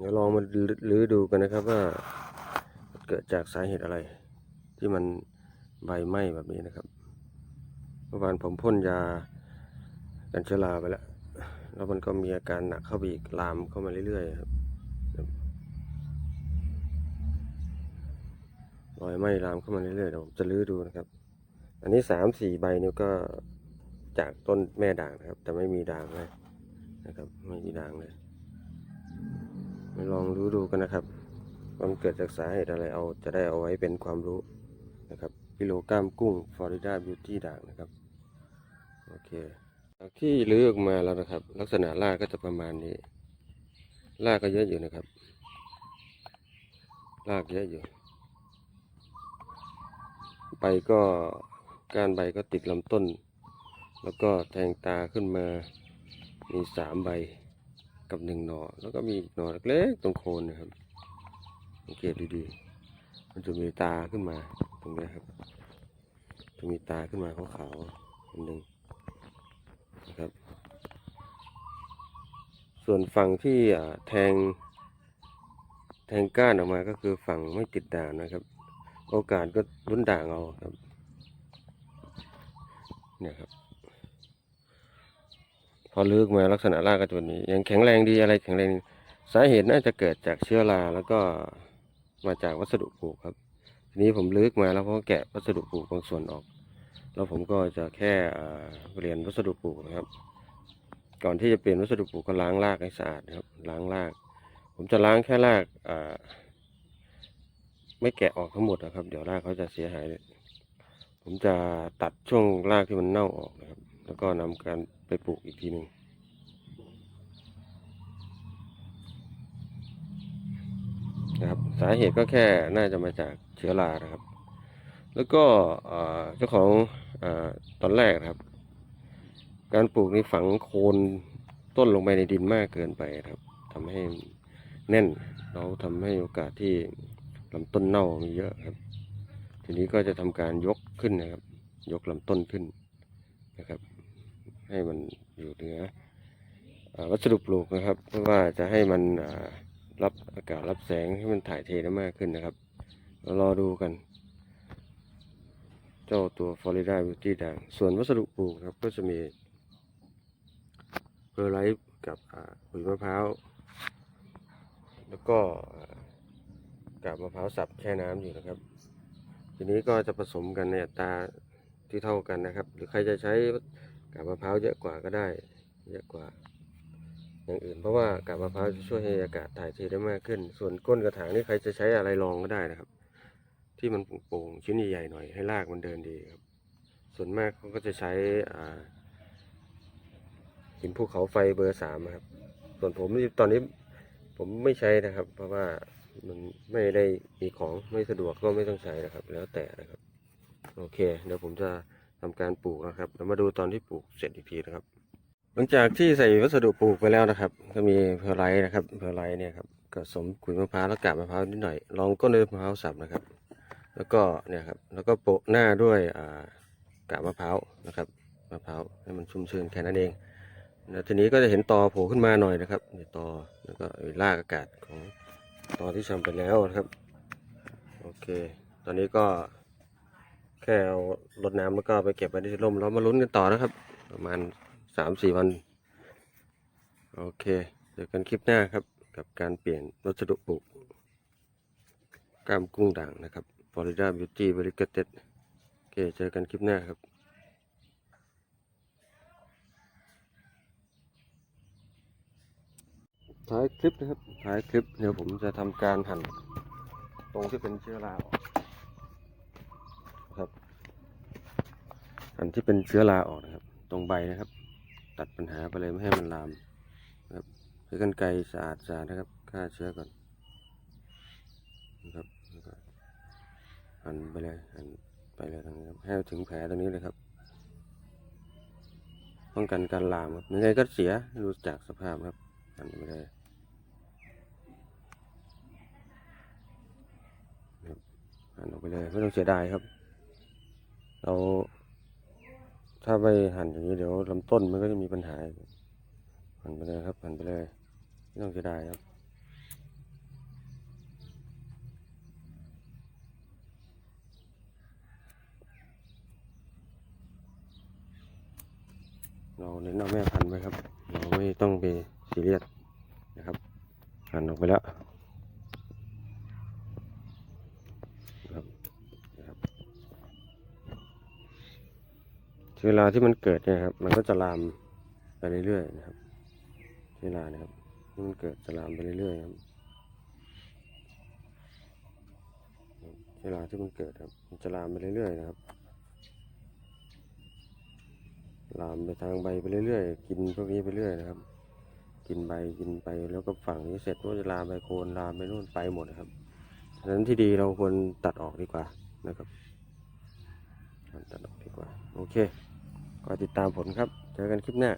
เดี๋ยวลองมาลื้อดูกันนะครับว่าเกิดจากสาเหตุอะไร ที่มันใบไหม้แบบนี้นะครับเมื่อวานผมพ่นยากันเชื้อราไปแล้ว แล้วมันก็มีอาการหนักเข้าไปอีกลามเข้ามาเรื่อยๆครับรอยไหม้ลามเข้ามาเรื่อยๆเดี๋ยวผมจะลื้อดูนะครับ อันนี้สามสี่ใบนี่ก็จากต้นแม่ด่างนะครับ แต่ไม่มีด่างเลยนะครับ ไม่มีด่างเลย มาลองรู้ดูกันนะครับวันเกิดจากสาเหตุอะไรเอาจะได้เอาไว้เป็นความรู้นะครับกิโลกรัมกุ้งฟลอริดาบิวตี้ด่างนะครับโอเคที่เลือกมาแล้วนะครับ ลักษณะรากก็จะประมาณนี้รากก็เยอะอยู่นะครับรากเยอะอยู่ ใบก็ก้านใบก็ติดลำต้น แล้วก็แทงตาขึ้นมา มีสามใบ กับหนึ่งหน่อแล้วก็มีหน่อเล็กๆตรงโคนนะครับสังเกตดีๆ มันจะมีตาขึ้นมาตรงนี้ครับ จะมีตาขึ้นมาขาวๆอันหนึ่งนะครับ ส่วนฝั่งที่แทง แทงก้านออกมาก็คือฝั่งไม่ติดด่างนะครับ โอกาสก็ลุ้นด่างเอาครับ เนี่ยครับ พอลึกมาลักษณะรากก็จะแบบนี้ยังแข็งแรงดีอะไรแข็งแรงสาเหตุน่าจะเกิดจากเชื้อราแล้วก็มาจากวัสดุปลูกครับ ทีนี้ผมลึกมาแล้วเพราะแกะวัสดุปลูกบางส่วนออก แล้วผมก็จะแค่เปลี่ยนวัสดุปลูกนะครับ ก่อนที่จะเปลี่ยนวัสดุปลูกก็ล้างรากให้สะอาดนะครับ ล้างราก ผมจะล้างแค่รากไม่แกะออกทั้งหมดนะครับ เดี๋ยวรากเขาจะเสียหาย ผมจะตัดช่วงรากที่มันเน่าออกนะครับ แล้วก็นำการไปปลูกอีกทีหนึ่งนะครับสาเหตุก็แค่น่าจะมาจากเชื้อรานะครับ แล้วก็เจ้าของอตอนแรกครับ การปลูกนี่ฝังโคนต้นลงไปในดินมากเกินไปครับทำให้แน่นแล้วทำให้โอกาสที่ลำต้นเน่ามีเยอะครับ ทีนี้ก็จะทำการยกขึ้นนะครับ ยกลำต้นขึ้นนะครับ ให้มันอยู่เหนือวัสดุปลูกนะครับ เพื่อว่าจะให้มันรับอากาศรับแสงให้มันถ่ายเทได้มากขึ้นนะครับเรารอดูกัน เจ้าตัวฟลอริดาบิวตี้ด่างส่วนวัสดุปลูกครับก็จะมีเพอร์ไลท์กับปุ๋ยมะพร้าว แล้วก็กาบมะพร้าวสับแช่น้ำอยู่นะครับ ทีนี้ก็จะผสมกันในอัตราที่เท่ากันนะครับ หรือใครจะใช้ กาบมะพร้าวเยอะกว่าก็ได้ เยอะกว่า อย่างอื่น เพราะว่ากาบมะพร้าวจะช่วยให้อากาศถ่ายเทได้มากขึ้น ส่วนก้นกระถางนี่ใครจะใช้อะไรรองก็ได้นะครับ ที่มันโป่งชิ้นใหญ่ๆหน่อยให้รากมันเดินดีครับ ส่วนมากเขาก็จะใช้อ่าหินภูเขาไฟเบอร์สามครับ ส่วนผมนี่ตอนนี้ผมไม่ใช้นะครับ เพราะว่ามันไม่ได้มีของไม่สะดวกก็ไม่ต้องใช้นะครับ แล้วแต่นะครับ โอเค เดี๋ยวผมจะ ทำการปลูกนะครับเรามาดูตอนที่ปลูกเสร็จอีกทีนะครับ หลังจากที่ใส่วัสดุปลูกไปแล้วนะครับ ก็มีเพอร์ไลท์นะครับเพอร์ไลท์เนี่ยครับก็สมขุยมะพร้าวแล้วกาบมะพร้าวนิดหน่อยลองก้นด้วยมะพร้าวสับนะครับ แล้วก็เนี่ยครับแล้วก็โปะหน้าด้วยกาบมะพร้าวนะครับมะพร้าวให้มันชุ่มชื้นแค่นั้นเองแล้วทีนี้ก็จะเห็นตอโผล่ขึ้นมาหน่อยนะครับนี่ตอแล้วก็ไอ้รากอากาศของตอที่ทำไปแล้วนะครับโอเค ตอนนี้ก็ แค่เอารดน้ำแล้วก็ไปเก็บไว้ที่ร่มแล้วมาลุ้นกันต่อนะครับ ประมาณสามสี่วัน โอเคเจอกันคลิปหน้าครับ กับการเปลี่ยนวัสดุปลูกกล้ามกุ้งด่างนะครับ Florida Beauty Variegated โอเคเจอกันคลิปหน้าครับท้ายคลิปนะครับท้ายคลิปเดี๋ยวผมจะทำการหั่นตรงที่เป็นเชื้อราออกนะครับ หั่นที่เป็นเชื้อราออกนะครับ ตรงใบนะครับ ตัดปัญหาไปเลยไม่ให้มันลามนะครับใช้กันไกสะอาดสะอาดนะครับฆ่าเชื้อก่อนนะครับแล้วก็หั่นไปเลยหั่นไปเลยตรงนี้ครับให้ถึงแผลตรงนี้เลยครับป้องกันการลามครับยังไงก็เสียดูจากสภาพครับหั่นไปเลยหั่นออกไปเลยไม่ต้องเสียดายครับ เรา ถ้าไปหั่นอย่างนี้เดี๋ยวลำต้นมันก็จะมีปัญหา หั่นไปเลยครับ หั่นไปเลยไม่ต้องเสียดายครับเราเน้นเอาแม่พันไว้ครับ เราไม่ต้องไปซีเรียสนะครับ หั่นออกไปแล้ว เวลาที่มันเกิดเนี่ยครับ มันก็จะลามไปเรื่อยๆนะครับ เวลานะครับที่มันเกิดจะลามไปเรื่อยๆครับ เวลาที่มันเกิดครับ มันจะลามไปเรื่อยๆนะครับ ลามไปทางใบไปเรื่อยๆ กินพวกนี้ไปเรื่อยนะครับ กินใบกินไปแล้วก็ฝั่งนี้เสร็จก็จะลามไปโคนลามไปนู่นไปหมดนะครับฉะนั้นที่ดีเราควรตัดออกดีกว่านะครับตัดออกดีกว่า โอเค ติดตามผลครับ เจอกันคลิปหน้า